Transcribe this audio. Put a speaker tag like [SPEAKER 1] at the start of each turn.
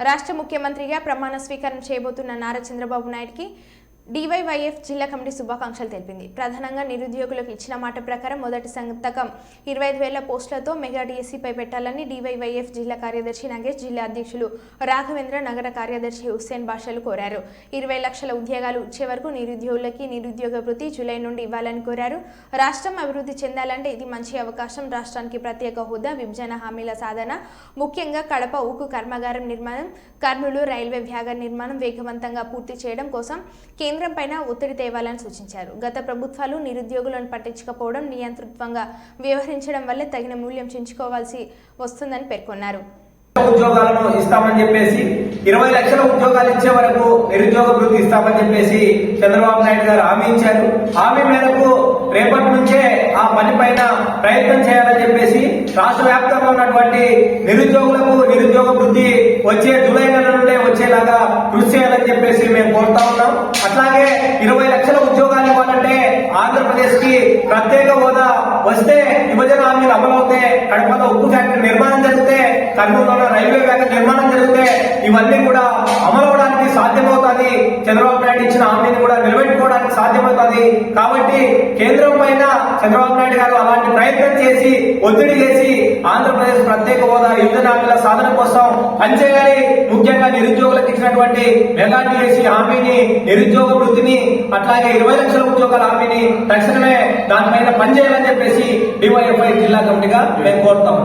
[SPEAKER 1] రాష్ట్ర ముఖ్యమంత్రిగా ప్రమాణ స్వీకారం చేయబోతున్న నారా చంద్రబాబు నాయుడికి డివైవైఎఫ్ జిల్లా కమిటీ శుభాకాంక్షలు తెలిపింది. ప్రధానంగా నిరుద్యోగులకు ఇచ్చిన మాట ప్రకారం మొదటి సంతకం ఇరవై ఐదు వేల పోస్టులతో మెగా డిఎస్సీపై పెట్టాలని డివైవైఎఫ్ జిల్లా కార్యదర్శి నగేష్ జిల్లా అధ్యక్షులు రాఘవేంద్ర నగర కార్యదర్శి హుస్సేన్ బాషాలు కోరారు. ఇరవై లక్షల ఉద్యోగాలు ఇచ్చే వరకు నిరుద్యోగులకి నిరుద్యోగ వృత్తి జూలై నుండి ఇవ్వాలని కోరారు. రాష్ట్రం అభివృద్ధి చెందాలంటే ఇది మంచి అవకాశం. రాష్ట్రానికి ప్రత్యేక హోదా విభజన హామీల సాధన ముఖ్యంగా కడప ఉక్కు కర్మాగారం నిర్మాణం కర్నూలు రైల్వే వ్యాగ నిర్మాణం వేగవంతంగా పూర్తి చేయడం కోసం కేంద్ర పైన ఒత్తిడి తేవాలని సూచించారు. గత ప్రభుత్వాలు నిరుద్యోగులను పట్టించకపోవడం నియంతృత్వంగా వ్యవహరించడం వల్ల తగిన మూల్యం చించుకోవాల్సి వస్తుందని పేర్కొన్నారు.
[SPEAKER 2] ఉద్యోగాలను ఇస్తామని చెప్పేసి ఇరవై లక్షల ఉద్యోగాలు ఇచ్చే వరకు నిరుద్యోగ వృద్ధి ఇస్తామని చెప్పేసి చంద్రబాబు నాయుడు గారు హామీ ఇచ్చారు. హామీ మేరకు రేపటి నుంచే ఆ పని పైన ప్రయత్నం చేయాలని చెప్పేసి రాష్ట్ర వ్యాప్తంగా ఉన్నటువంటి నిరుద్యోగులకు నిరుద్యోగ వృద్ధి వచ్చే జూలై నెల వచ్చేలాగా కృషి చేయాలని చెప్పేసి మేము కోరుతా ఉన్నాం. అట్లాగే ఇరవై లక్షల ఉద్యోగాలు ఇవ్వాలంటే ఆంధ్రప్రదేశ్కి ప్రత్యేక హోదా వస్తే విభజన హామీలు అమలవుతే కడపలో ఉక్కు ఫ్యాక్టరీ నిర్మాణం జరిగితే కర్నూలులో రైల్వే ఫ్యాక్టరీ నిర్మాణం జరిగితే ఇవన్నీ కూడా అమలవడానికి సాధ్యమవుతుంది చంద్రబాబు నాయుడు ఇచ్చిన హామీని కూడా నిలబెట్టుకోవడానికి సాధ్యమవుతుంది కాబట్టి కేంద్రం పైన చంద్రబాబు నాయుడు గారు అలాంటి ప్రయత్నం చేసి ఒత్తిడి చేసి ఆంధ్రప్రదేశ్ ప్రత్యేక హోదా విభజన హామీల సాధన కోసం పనిచేయాలి. ముఖ్యంగా నిరుద్యోగులకు ఇచ్చినటువంటి మెగా డిఎస్సి హామీని నిరుద్యోగ వృద్ధిని అట్లాగే ఇరవై లక్షల ఉద్యోగాల హామీని తక్షణమే దానిపైన పనిచేయాలని చెప్పేసి డివైఎఫ్ఐ జిల్లా కమిటీగా మేము కోరుతాము.